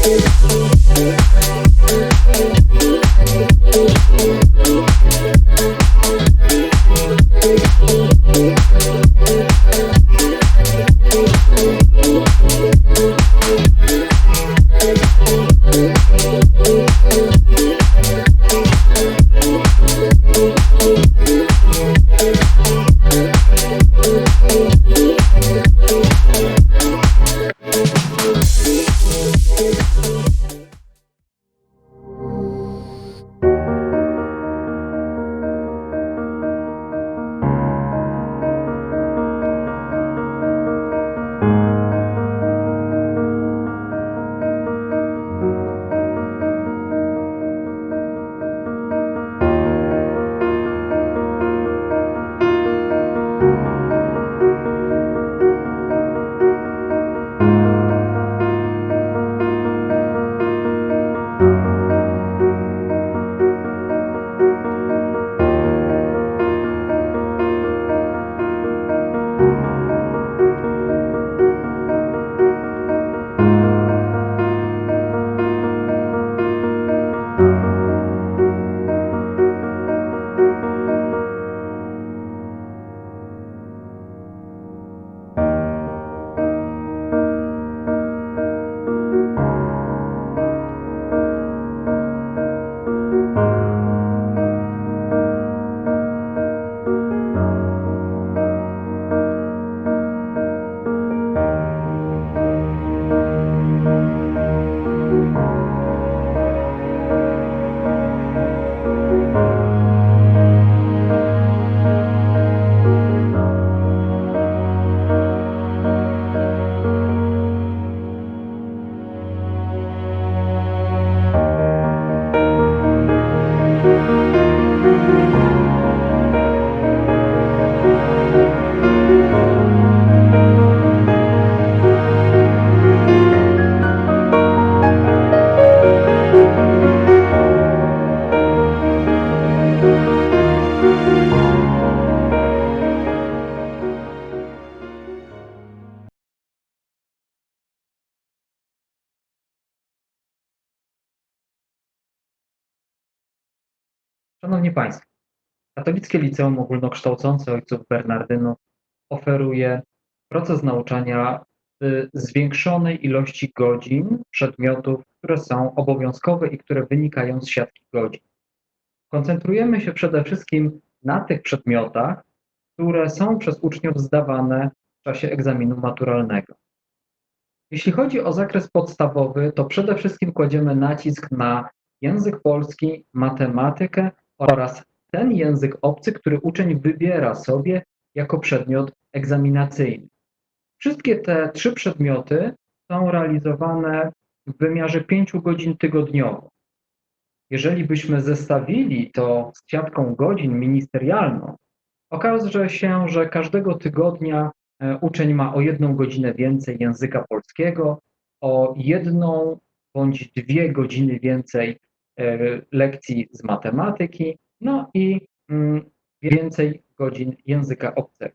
Thank you. Szanowni Państwo, Katolickie Liceum Ogólnokształcące Ojców Bernardynów oferuje proces nauczania w zwiększonej ilości godzin przedmiotów, które są obowiązkowe i które wynikają z siatki godzin. Koncentrujemy się przede wszystkim na tych przedmiotach, które są przez uczniów zdawane w czasie egzaminu maturalnego. Jeśli chodzi o zakres podstawowy, to przede wszystkim kładziemy nacisk na język polski, matematykę oraz ten język obcy, który uczeń wybiera sobie jako przedmiot egzaminacyjny. Wszystkie te trzy przedmioty są realizowane w wymiarze 5 godzin tygodniowo. Jeżeli byśmy zestawili to z siatką godzin ministerialną, okaże się, że każdego tygodnia e, uczeń ma o jedną godzinę więcej języka polskiego, o jedną bądź dwie godziny więcej lekcji z matematyki, no i mm, więcej godzin języka obcego.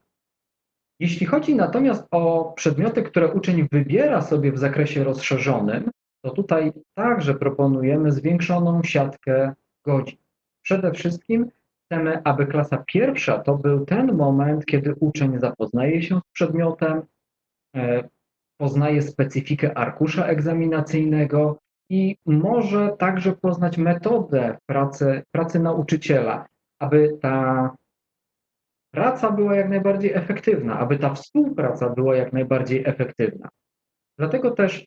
Jeśli chodzi natomiast o przedmioty, które uczeń wybiera sobie w zakresie rozszerzonym, to tutaj także proponujemy zwiększoną siatkę godzin. Przede wszystkim chcemy, aby klasa pierwsza to był ten moment, kiedy uczeń zapoznaje się z przedmiotem, e, poznaje specyfikę arkusza egzaminacyjnego i może także poznać metodę pracy, pracy nauczyciela, aby ta praca była jak najbardziej efektywna, aby ta współpraca była jak najbardziej efektywna. Dlatego też,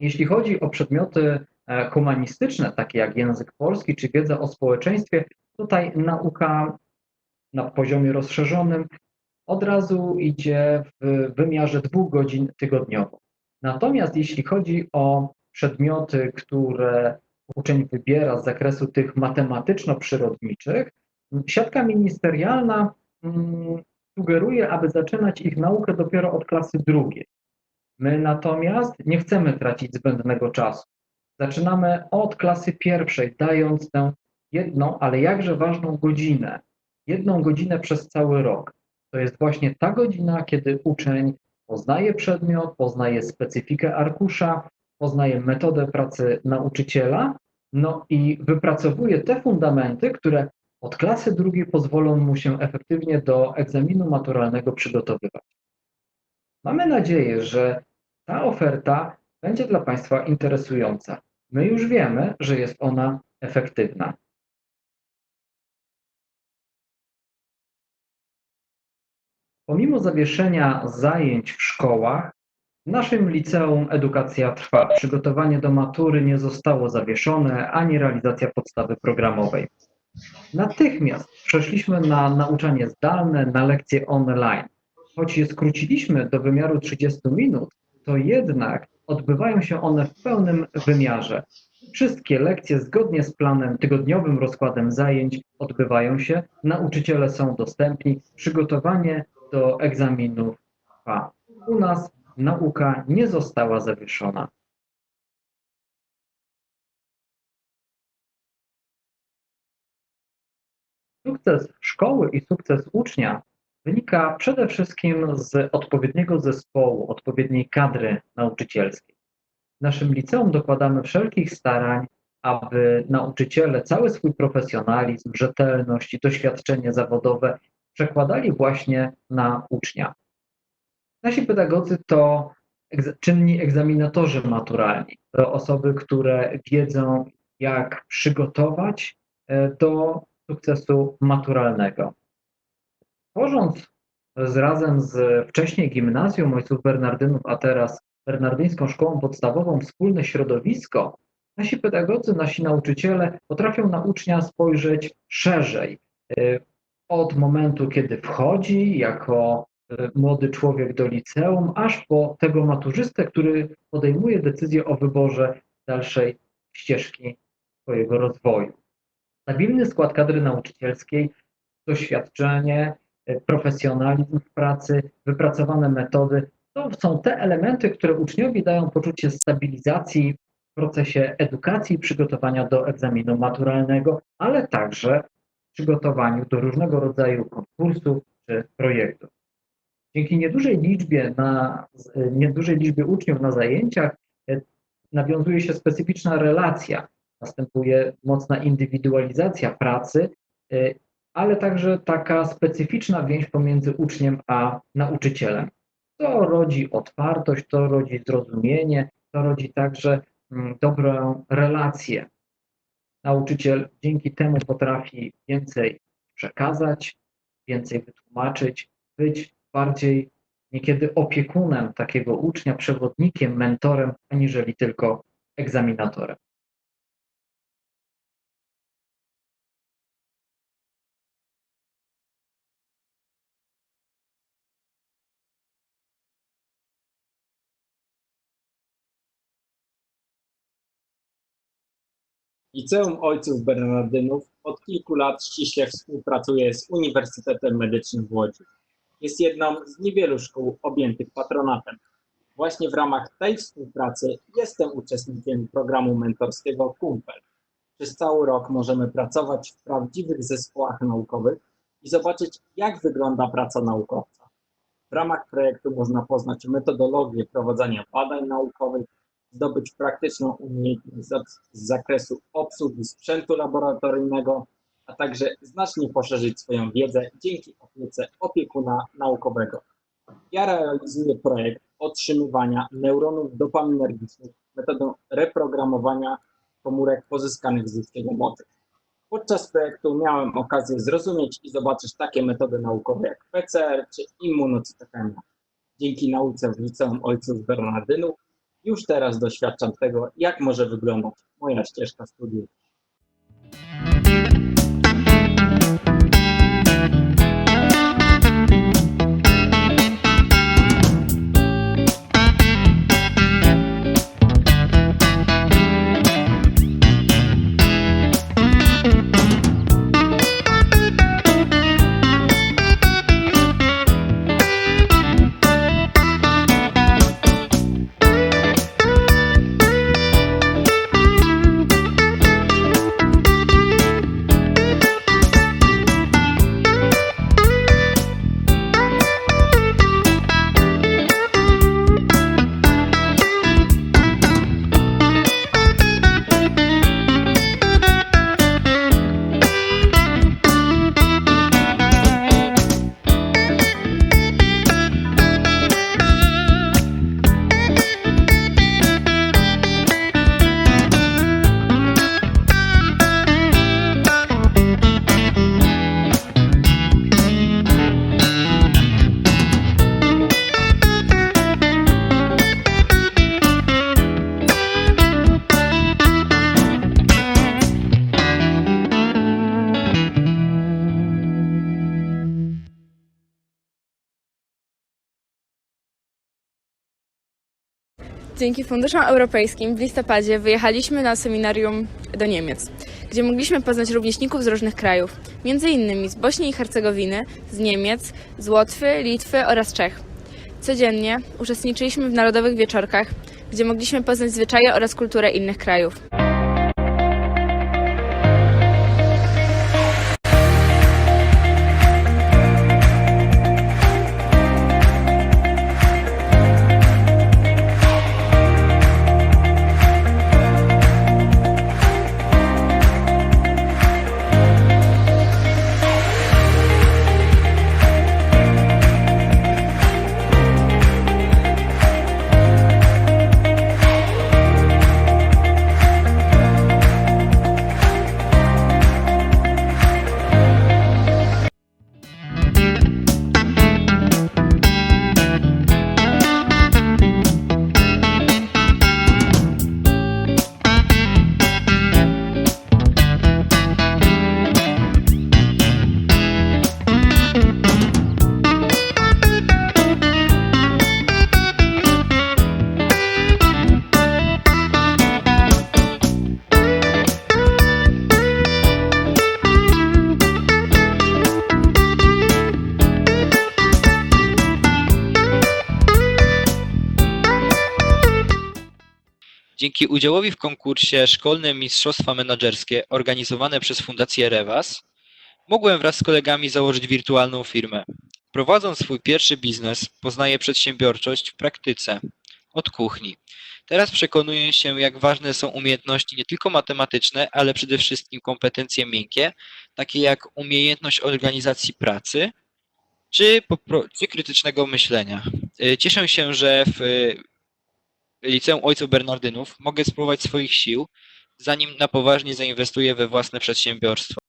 jeśli chodzi o przedmioty e, humanistyczne, takie jak język polski czy wiedza o społeczeństwie, tutaj nauka na poziomie rozszerzonym od razu idzie w wymiarze dwóch godzin tygodniowo. Natomiast jeśli chodzi o przedmioty, które uczeń wybiera z zakresu tych matematyczno-przyrodniczych, siatka ministerialna mm, sugeruje, aby zaczynać ich naukę dopiero od klasy drugiej. My natomiast nie chcemy tracić zbędnego czasu. Zaczynamy od klasy pierwszej, dając tę jedną, ale jakże ważną godzinę. Jedną godzinę przez cały rok. To jest właśnie ta godzina, kiedy uczeń poznaje przedmiot, poznaje specyfikę arkusza, poznaje metodę pracy nauczyciela, no i wypracowuje te fundamenty, które Od klasy drugiej pozwolą mu się efektywnie do egzaminu maturalnego przygotowywać. Mamy nadzieję, że ta oferta będzie dla Państwa interesująca. My już wiemy, że jest ona efektywna. Pomimo zawieszenia zajęć w szkołach, w naszym liceum edukacja trwa. Przygotowanie do matury nie zostało zawieszone, ani realizacja podstawy programowej. Natychmiast przeszliśmy na nauczanie zdalne, na lekcje online. Choć je skróciliśmy do wymiaru 30 minut, to jednak odbywają się one w pełnym wymiarze. Wszystkie lekcje zgodnie z planem, tygodniowym rozkładem zajęć odbywają się, nauczyciele są dostępni, przygotowanie do egzaminów trwa. U nas nauka nie została zawieszona. Sukces szkoły i sukces ucznia wynika przede wszystkim z odpowiedniego zespołu, odpowiedniej kadry nauczycielskiej. W naszym liceum dokładamy wszelkich starań, aby nauczyciele cały swój profesjonalizm, rzetelność i doświadczenie zawodowe przekładali właśnie na ucznia. Nasi pedagodzy to czynni egzaminatorzy maturalni, to osoby, które wiedzą, jak przygotować e, do sukcesu maturalnego. Tworząc z, razem z wcześniej gimnazjum ojców Bernardynów, a teraz Bernardyńską Szkołą Podstawową wspólne środowisko, nasi pedagodzy, nasi nauczyciele potrafią na ucznia spojrzeć szerzej. E, od momentu, kiedy wchodzi jako e, młody człowiek do liceum, aż po tego maturzystę, który podejmuje decyzję o wyborze dalszej ścieżki swojego rozwoju. Stabilny skład kadry nauczycielskiej, doświadczenie, e, profesjonalizm w pracy, wypracowane metody to są te elementy, które uczniowi dają poczucie stabilizacji w procesie edukacji przygotowania do egzaminu maturalnego, ale także przygotowaniu do różnego rodzaju konkursów czy projektów. Dzięki niedużej liczbie, na, niedużej liczbie uczniów na zajęciach e, nawiązuje się specyficzna relacja, następuje mocna indywidualizacja pracy, e, ale także taka specyficzna więź pomiędzy uczniem a nauczycielem. To rodzi otwartość, to rodzi zrozumienie, to rodzi także mm, dobrą relację Nauczyciel dzięki temu potrafi więcej przekazać, więcej wytłumaczyć, być bardziej niekiedy opiekunem takiego ucznia, przewodnikiem, mentorem, aniżeli tylko egzaminatorem. Liceum Ojców Bernardynów od kilku lat ściśle współpracuje z Uniwersytetem Medycznym w Łodzi. Jest jedną z niewielu szkół objętych patronatem. Właśnie w ramach tej współpracy jestem uczestnikiem programu mentorskiego Kumpel. Przez cały rok możemy pracować w prawdziwych zespołach naukowych i zobaczyć, jak wygląda praca naukowca. W ramach projektu można poznać metodologię prowadzenia badań naukowych, zdobyć praktyczną umiejętność z zakresu obsługi sprzętu laboratoryjnego, a także znacznie poszerzyć swoją wiedzę dzięki opiece opiekuna naukowego. Ja realizuję projekt otrzymywania neuronów dopaminergicznych metodą reprogramowania komórek pozyskanych z ludzkiego mózgu. Podczas projektu miałem okazję zrozumieć i zobaczyć takie metody naukowe jak PCR czy immunocytokemia. Dzięki nauce w Liceum Ojców Bernardynów już teraz doświadczam tego, jak może wyglądać moja ścieżka studiów. Dzięki funduszom europejskim w listopadzie wyjechaliśmy na seminarium do Niemiec, gdzie mogliśmy poznać rówieśników z różnych krajów, między innymi z Bośni i Hercegowiny, z Niemiec, z Łotwy, Litwy oraz Czech. Codziennie uczestniczyliśmy w narodowych wieczorkach, gdzie mogliśmy poznać zwyczaje oraz kulturę innych krajów. Dzięki udziałowi w konkursie Szkolne Mistrzostwa Menedżerskie organizowane przez Fundację Rewaz mogłem wraz z kolegami założyć wirtualną firmę. Prowadząc swój pierwszy biznes, poznaję przedsiębiorczość w praktyce, od kuchni. Teraz przekonuję się, jak ważne są umiejętności nie tylko matematyczne, ale przede wszystkim kompetencje miękkie, takie jak umiejętność organizacji pracy czy, czy krytycznego myślenia. Cieszę się, że w Liceum Ojców Bernardynów mogę spróbować swoich sił, zanim na poważnie zainwestuję we własne przedsiębiorstwo.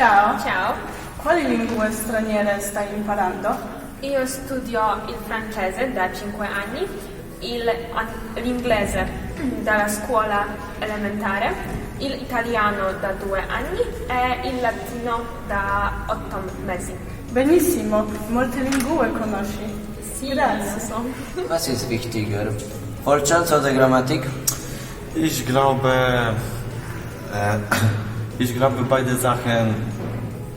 Ciao, Ciao, quali lingue straniere stai imparando? io studio il francese da 5 anni, il- l'inglese dalla scuola elementare, l'italiano da 2 anni e il latino da 8 mesi. Benissimo, molte lingue conosci. Sì, Grazie. so. Was ist wichtiger? Wortschatz oder Grammatik? Ich glaube, äh, ich glaube beide Sachen,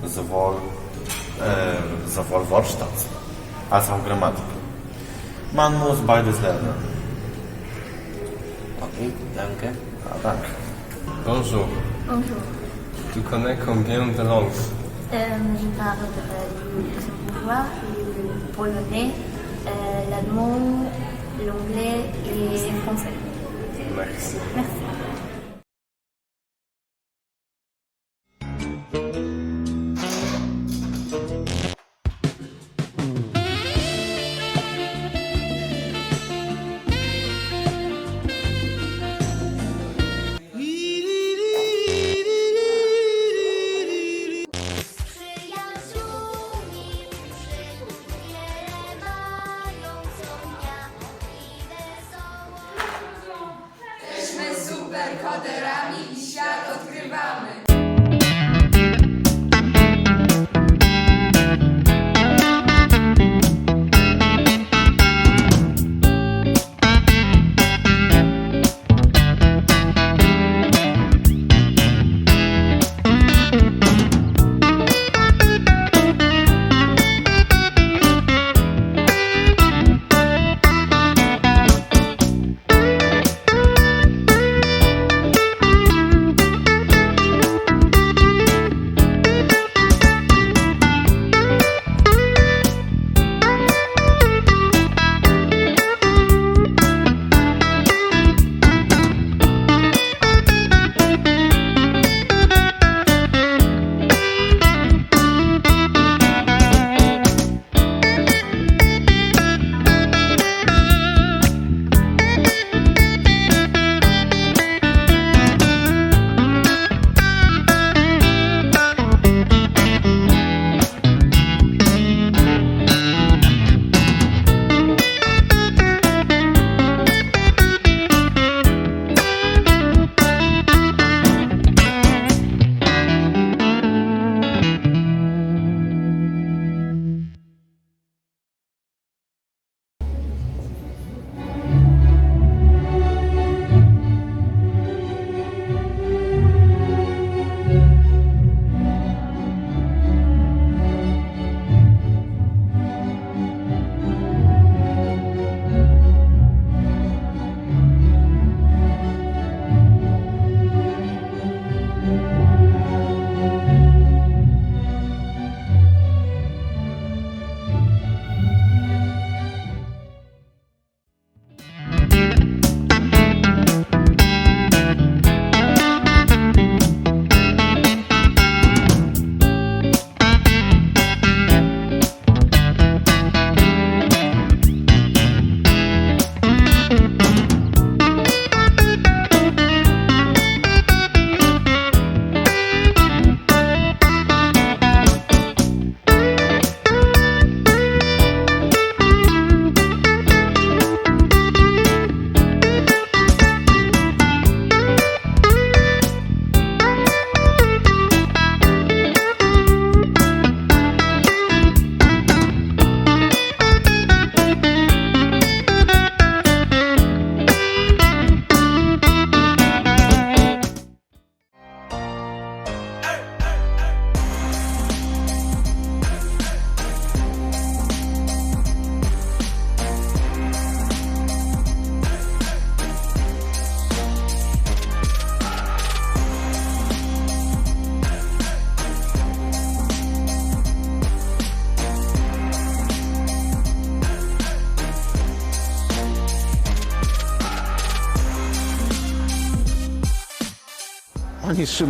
sowohl, äh, sowohl Wortschatz als auch Grammatik. Man muss beides lernen. Okay, danke. Ah, danke. Bonjour. Bonjour. Tu connais combien de langues Euh, je parle euh, le luxembourgeois, le polonais, euh, l'allemand, l'anglais et le français. Merci. Merci.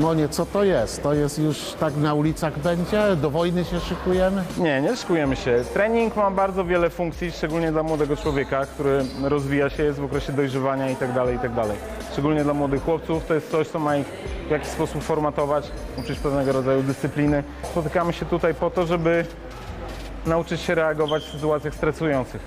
Panie Szymonie, co to jest? To jest już tak na ulicach będzie? Do wojny się szykujemy? Nie, nie szykujemy się. Trening ma bardzo wiele funkcji, szczególnie dla młodego człowieka, który rozwija się, jest w okresie dojrzewania itd., itd. Szczególnie dla młodych chłopców to jest coś, co ma ich w jakiś sposób formatować, uczyć pewnego rodzaju dyscypliny. Spotykamy się tutaj po to, żeby nauczyć się reagować w sytuacjach stresujących.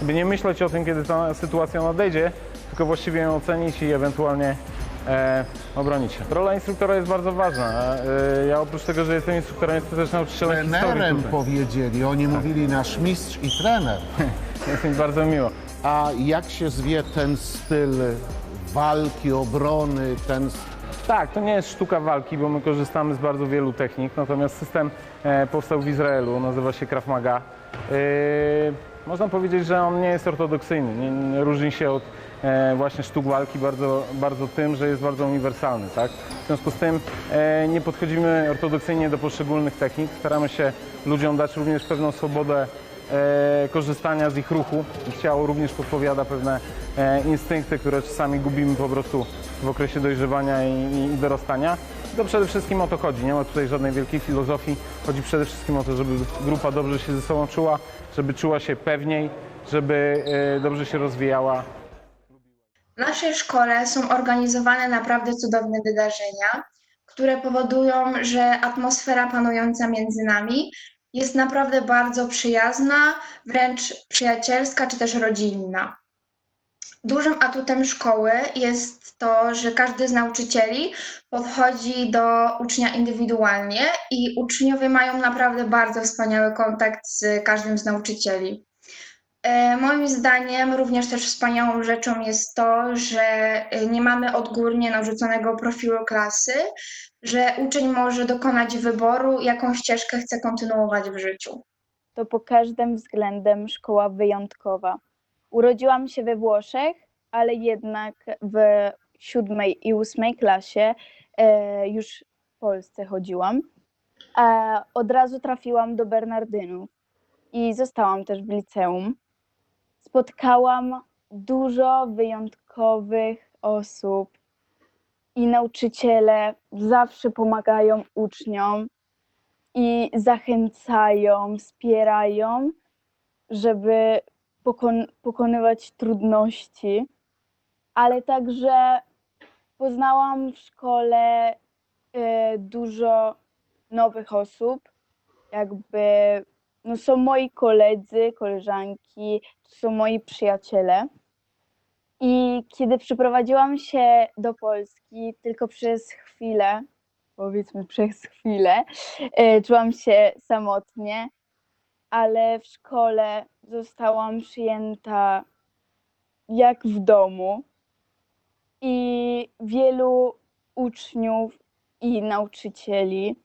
Żeby nie myśleć o tym, kiedy ta sytuacja nadejdzie, tylko właściwie ją ocenić i ewentualnie e, obronić się. Rola instruktora jest bardzo ważna. E, ja oprócz tego, że jestem instruktorem, jestem też nauczycielem historii Trenerem tutaj. powiedzieli, oni mówili nasz mistrz i trener. Jest mi bardzo miło. A jak się zwie ten styl walki, obrony, ten... Tak, to nie jest sztuka walki, bo my korzystamy z bardzo wielu technik, natomiast system e, powstał w Izraelu, nazywa się Krav Maga. E, można powiedzieć, że on nie jest ortodoksyjny, nie, nie różni się od właśnie sztuk walki bardzo, bardzo tym, że jest bardzo uniwersalny. Tak? W związku z tym e, nie podchodzimy ortodoksyjnie do poszczególnych technik, staramy się ludziom dać również pewną swobodę e, korzystania z ich ruchu. Ciało również podpowiada pewne e, instynkty, które czasami gubimy po prostu w okresie dojrzewania i, dorastania. To przede wszystkim o to chodzi. Nie ma tutaj żadnej wielkiej filozofii. Chodzi przede wszystkim o to, żeby grupa dobrze się ze sobą czuła, żeby czuła się pewniej, żeby e, dobrze się rozwijała. W naszej szkole są organizowane naprawdę cudowne wydarzenia, które powodują, że atmosfera panująca między nami jest naprawdę bardzo przyjazna, wręcz przyjacielska czy też rodzinna. Dużym atutem szkoły jest to, że każdy z nauczycieli podchodzi do ucznia indywidualnie i uczniowie mają naprawdę bardzo wspaniały kontakt z każdym z nauczycieli. E, Moim zdaniem również też wspaniałą rzeczą jest to, że e, nie mamy odgórnie narzuconego profilu klasy, że uczeń może dokonać wyboru, jaką ścieżkę chce kontynuować w życiu. to pod każdym względem szkoła wyjątkowa. Urodziłam się we Włoszech, ale jednak w siódmej i ósmej klasie e, już w Polsce chodziłam. E, od razu trafiłam do Bernardynów i zostałam też w liceum. Spotkałam dużo wyjątkowych osób i nauczyciele zawsze pomagają uczniom i zachęcają, wspierają, żeby pokon- pokonywać trudności, ale także poznałam w szkole e, dużo nowych osób, jakby no są moi koledzy, koleżanki, to są moi przyjaciele. I kiedy przyprowadziłam się do Polski tylko przez chwilę, powiedzmy przez chwilę, e, czułam się samotnie, ale w szkole zostałam przyjęta jak w domu i wielu uczniów i nauczycieli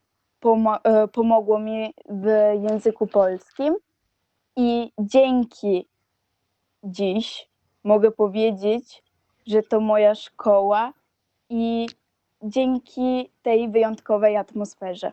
pomo- e, pomogło mi w języku polskim i dzięki dziś mogę powiedzieć, że to moja szkoła i dzięki tej wyjątkowej atmosferze.